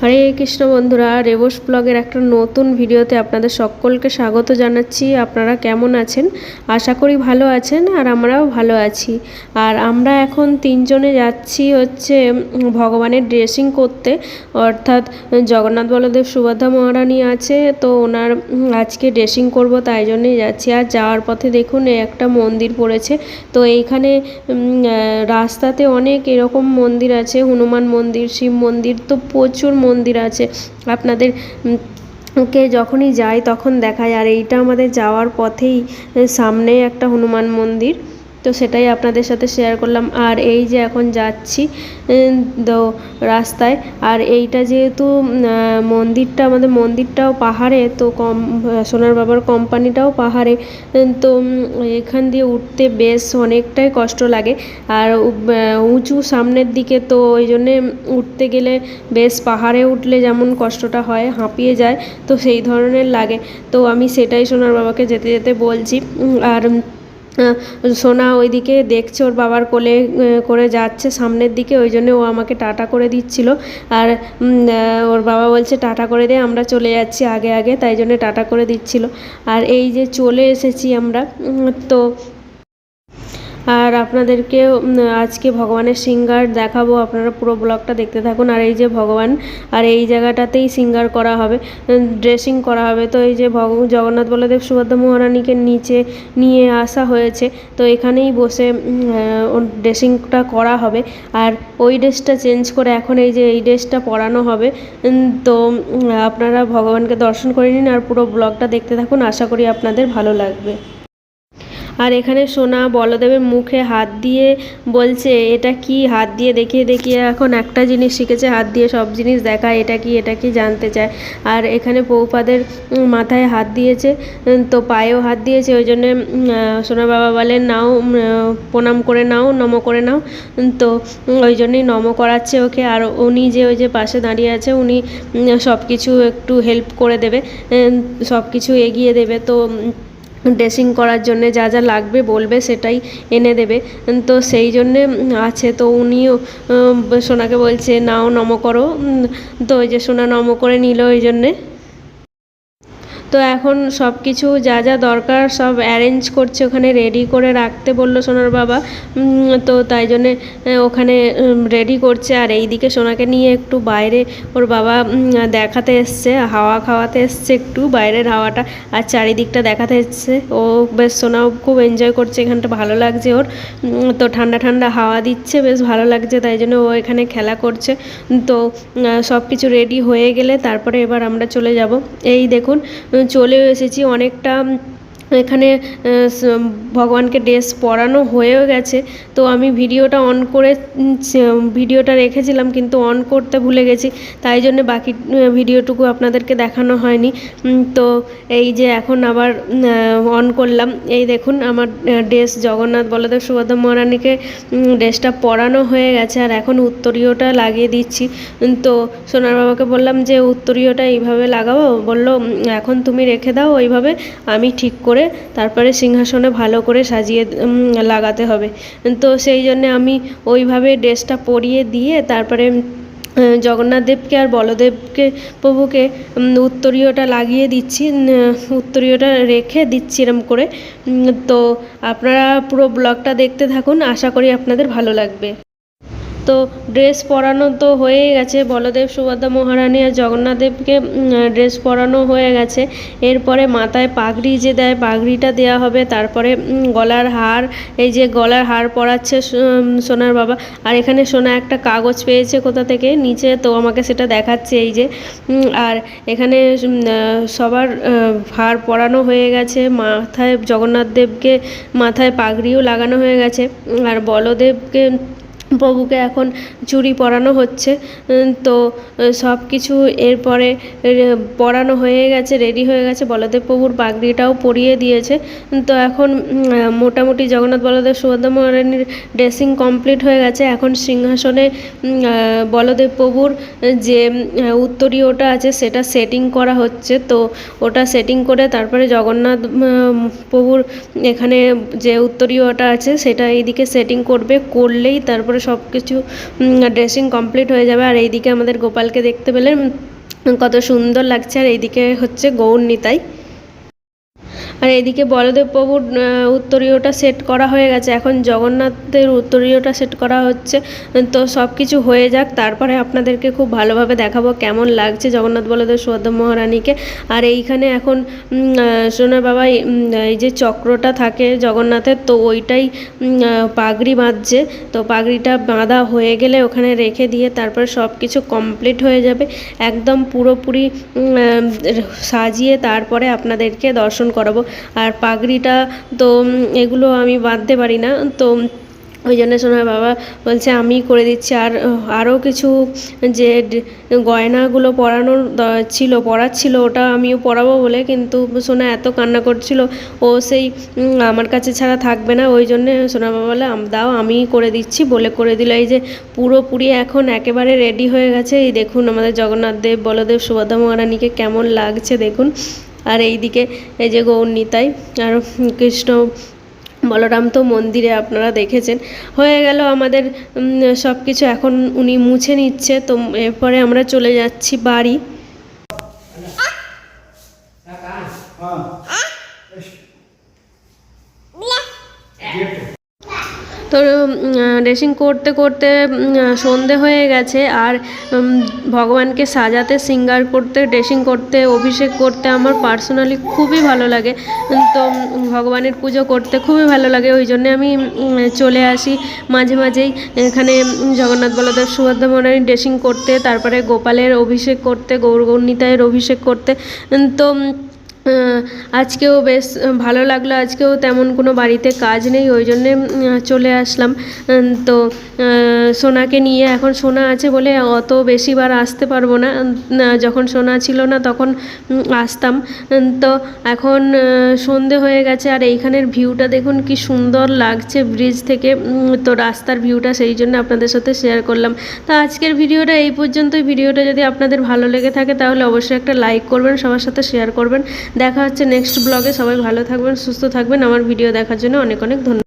হরে কৃষ্ণ বন্ধুরা, রেবস ব্লগের একটা নতুন ভিডিওতে আপনাদের সকলকে স্বাগত জানাচ্ছি। আপনারা কেমন আছেন? আশা করি ভালো আছেন আর আমরাও ভালো আছি। আর আমরা এখন তিনজনে যাচ্ছি হচ্ছে ভগবানের ড্রেসিং করতে। অর্থাৎ জগন্নাথ বলদেব সুভদ্রা মহারানী আছে, তো ওনার আজকে ড্রেসিং করব, তাই জন্যই যাচ্ছি। আর যাওয়ার পথে দেখুন একটা মন্দির পড়েছে। তো এইখানে রাস্তাতে অনেক এরকম মন্দির আছে। হনুমান মন্দির, শিব মন্দির, তো প্রচুর মন্দির আছে। আপনাদের কে যখনই যাই তখন দেখায়। আর এইটা আমাদের যাওয়ার পথেই সামনে একটা হনুমান মন্দির। তো সেটাই আপনাদের সাথে শেয়ার করলাম। আর এই যে এখন যাচ্ছি তো রাস্তায়, আর এইটা যেহেতু মন্দিরটা, আমাদের মন্দিরটাও পাহাড়ে, তো কম সোনার বাবার কোম্পানিটাও পাহাড়ে তো এখান দিয়ে উঠতে বেশ অনেকটাই কষ্ট লাগে। আর উঁচু সামনের দিকে তো ওই জন্যে উঠতে গেলে বেশ পাহাড়ে উঠলে যেমন কষ্টটা হয়, হাঁপিয়ে যায়, তো সেই ধরনের লাগে। তো আমি সেটাই সোনার বাবাকে যেতে যেতে বলছি। আর সোনা ওইদিকে দেখছে, ওর বাবার কোলে করে যাচ্ছে সামনের দিকে, ওই জন্য ও আমাকে টাটা করে দিচ্ছিল। আর ওর বাবা বলছে, টাটা করে দে, আমরা চলে যাচ্ছি আগে আগে। তাই জন্য টাটা করে দিচ্ছিল। আর এই যে চলে এসেছি আমরা তো আর আপনাদেরকে আজকে ভগবানের সিঙ্গার দেখাবো। আপনারা পুরো ব্লগটা দেখতে থাকুন। আর এই যে ভগবান, আর এই জায়গাটাতেই সিঙ্গার করা হবে ড্রেসিং করা হবে। তো এই যে ভগ, জগন্নাথ বলদেব সুভদ্রা মহারানীকে নিচে নিয়ে আসা হয়েছে। তো এখানেই বসে ড্রেসিংটা করা হবে। আর ওই ড্রেসটা চেঞ্জ করে এখন এই যে এই ড্রেসটা পরানো হবে। তো আপনারা ভগবানকে দর্শন করে নিন আর পুরো ব্লগটা দেখতে থাকুন। আশা করি আপনাদের ভালো লাগবে। আর এখানে সোনা বলদেবের মুখে হাত দিয়ে বলছে, এটা কি হাত দিয়ে দেখিয়ে দেখিয়ে এখন একটা জিনিস শিখেছে, হাত দিয়ে সব জিনিস দেখা এটা কি এটা কি জানতে চায়? আর এখানে পৌপাদের মাথায় হাত দিয়েছে তো পায়েও হাত দিয়েছে, ওই জন্যে সোনা বাবা বলেন, নাও প্রণাম করে নাও, নম করে নাও। তো ওই জন্যই নম করাচ্ছে ওকে, আর উনি যে ওই যে পাশে দাঁড়িয়ে আছে, উনি সব কিছু একটু হেল্প করে দেবে সব কিছু এগিয়ে দেবে, তো ড্রেসিং করার জন্য যা যা লাগবে বলবে সেটাই এনে দেবে। তো সেই জন্যে আছে, তো উনিও সোনাকে বলছে, নাও নম করো। তো ওই যে সোনা নম করে নিল, ওই জন্যে। তো এখন সব কিছু যা যা দরকার সব অ্যারেঞ্জ করছে ওখানে রেডি করে রাখতে বলল সোনার বাবা। তো তাই জন্যে ওখানে রেডি করছে। আর এইদিকে সোনাকে নিয়ে একটু বাইরে ওর বাবা দেখাতে এসছে, হাওয়া খাওয়াতে এসছে একটু বাইরের হাওয়াটা। আর চারিদিকটা দেখাতে এসছে। ও বেশ, সোনাও খুব এনজয় করছে, এখানটা ভালো লাগছে ওর। তো ঠান্ডা ঠান্ডা হাওয়া দিচ্ছে, বেশ ভালো লাগছে, তাই জন্য ও এখানে খেলা করছে। তো সব কিছু রেডি হয়ে গেলে তারপরে এবার আমরা চলে যাব। এই দেখুন চলেও এসেছি অনেকটা এখানে ভগবানকে ড্রেস পরানো হয়েও গেছে। তো আমি ভিডিওটা অন করে ভিডিওটা রেখেছিলাম কিন্তু অন করতে ভুলে গেছি। তাই জন্য বাকি ভিডিওটুকু আপনাদেরকে দেখানো হয়নি। তো এই যে এখন আবার অন করলাম। এই দেখুন আমার ড্রেস জগন্নাথ বলদেব সুভদ্রা মহারানীকে ড্রেসটা পরানো হয়ে গেছে। আর এখন উত্তরীয়টা লাগিয়ে দিচ্ছি। তো সোনার বাবাকে বললাম যে, উত্তরীয়টা এইভাবে লাগাবো? বলল এখন তুমি রেখে দাও ওইভাবে। আমি ঠিক করে তারপরে সিংহাসনে ভালো করে সাজিয়ে লাগাতে হবে। তো সেই জন্যে আমি ওইভাবে ড্রেসটা পরিয়ে দিয়ে তারপরে আহ, জগন্নাথ দেবকে আর বলদেবকে প্রভুকে উত্তরীয়টা লাগিয়ে দিচ্ছি উত্তরীয়টা রেখে দিচ্ছি এরম করে। তো আপনারা পুরো ব্লগটা দেখতে থাকুন আশা করি আপনাদের ভালো লাগবে। তো ড্রেস পরানো তো হয়েই গেছে। বলদেব সুভদ্রা মহারানী আর জগন্নাথ দেবকে ড্রেস পরানো হয়ে গেছে। এরপরে মাথায় পাগড়ি যে দেয়, পাগড়িটা দেওয়া হবে। তারপরে গলার হার, এই যে গলার হার পরাচ্ছে সোনার বাবা। আর এখানে সোনা একটা কাগজ পেয়েছে কোথা থেকে? নিচে তো আমাকে সেটা দেখাচ্ছে এই যে। আর এখানে সবার হার পরানো হয়ে গেছে। মাথায় জগন্নাথদেবকে, মাথায় পাগড়িও লাগানো হয়ে গেছে। আর বলদেবকে প্রভুকে এখন চুরি পরানো হচ্ছে। তো সব কিছু এরপরে পরানো হয়ে গেছে রেডি হয়ে গেছে। বলদেব প্রভুর পাগড়িটাও পরিয়ে দিয়েছে। তো এখন মোটামুটি জগন্নাথ বলদেব সুভদ্রা মহারানীর ড্রেসিং কমপ্লিট হয়ে গেছে। এখন সিংহাসনে বলদেব প্রভুর যে উত্তরীয়টা আছে, সেটা সেটিং করা হচ্ছে। তো, ওটা সেটিং করে তারপরে জগন্নাথ প্রভুর এখানে যে উত্তরীয়টা আছে, সেটা এইদিকে সেটিং করবে। করলেই তারপরে তারপরে সব কিছু ড্রেসিং কমপ্লিট হয়ে যাবে। আর এইদিকে আমাদের গোপালকে দেখতে পেলে কত সুন্দর লাগছে। আর এইদিকে হচ্ছে গৌর নিতাই। আর এদিকে বলদেব প্রভুর উত্তরীয়টা সেট করা হয়ে গেছে। এখন জগন্নাথের উত্তরীয়টা সেট করা হচ্ছে। তো সব কিছু হয়ে যাক তারপরে আপনাদেরকে খুব ভালোভাবে দেখাবো কেমন লাগছে জগন্নাথ বলদেব সুভদ্রা মহারানীকে। আর এইখানে এখন সোনা বাবা এই, যে চক্রটা থাকে জগন্নাথের তো ওইটাই পাগড়ি বাঁধছে। তো পাগড়িটা বাঁধা হয়ে গেলে ওখানে রেখে দিয়ে তারপরে সব কিছু কমপ্লিট হয়ে যাবে। একদম পুরোপুরি সাজিয়ে তারপরে আপনাদেরকে দর্শন করাবো। আর পাগড়িটা তো এগুলো আমি বাঁধতে পারি না। তো, ওই জন্য সোনার বাবা বলছে, আমি করে দিচ্ছি। আর আরও কিছু যে গয়নাগুলো পরানোর ছিল পরার ছিল ওটা আমিও পরাবো বলে, কিন্তু সোনা এত কান্না করছিল, ও সেই আমার কাছে ছাড়া থাকবে না। ওই জন্যে সোনা বাবা বলে দাও আমিই করে দিচ্ছি। বলে করে দিল। এই যে পুরোপুরি এখন একেবারে রেডি হয়ে গেছে। এই দেখুন আমাদের জগন্নাথ দেব, বলদেব, সুভদ্রা মহারানীকে কেমন লাগছে, দেখুন। আর এইদিকে এই যে গৌরনীতাই আর কৃষ্ণ বলরাম তো মন্দিরে আপনারা দেখেছেন। হয়ে গেল আমাদের সব কিছু এখন উনি মুছে নিচ্ছে। তো এরপরে আমরা চলে যাচ্ছি বাড়ি। তো ড্রেসিং করতে করতে সন্ধে হয়ে গেছে আর ভগবানকে সাজাতে, সিঙ্গার করতে ড্রেসিং করতে, অভিষেক করতে আমার পার্সোনালি খুবই ভালো লাগে। তো ভগবানের পুজো করতে খুবই ভালো লাগে। ওই জন্যে আমি চলে আসি মাঝে মাঝেই। এখানে জগন্নাথ বলদেব সুভদ্রা মহারানীর ড্রেসিং করতে, তারপরে গোপালের অভিষেক করতে গৌর গৌরনিতায়ের অভিষেক করতে। তো আজকেও বেশ ভালো লাগল। আজকেও তেমন কোনো বাড়িতে কাজ নেই, ওই জন্যে চলে আসলাম। তো সোনাকে নিয়ে এখন সোনা আছে বলে অত বেশিবার আসতে পারব না। যখন সোনা ছিল না তখন আসতাম। তো এখন সন্ধে হয়ে গেছে আর এইখানের ভিউটা দেখুন কি সুন্দর লাগছে ব্রিজ থেকে। তো রাস্তার ভিউটা সেই জন্য আপনাদের সাথে শেয়ার করলাম। তো আজকের ভিডিওটা এই পর্যন্তই। ভিডিওটা যদি আপনাদের ভালো লেগে থাকে তাহলে অবশ্যই একটা লাইক করবেন, সবার সাথে শেয়ার করবেন। দেখা হচ্ছে নেক্সট ব্লগে সবাই ভালো থাকবেন, সুস্থ থাকবেন। আমার ভিডিও দেখার জন্য অনেক অনেক ধন্যবাদ।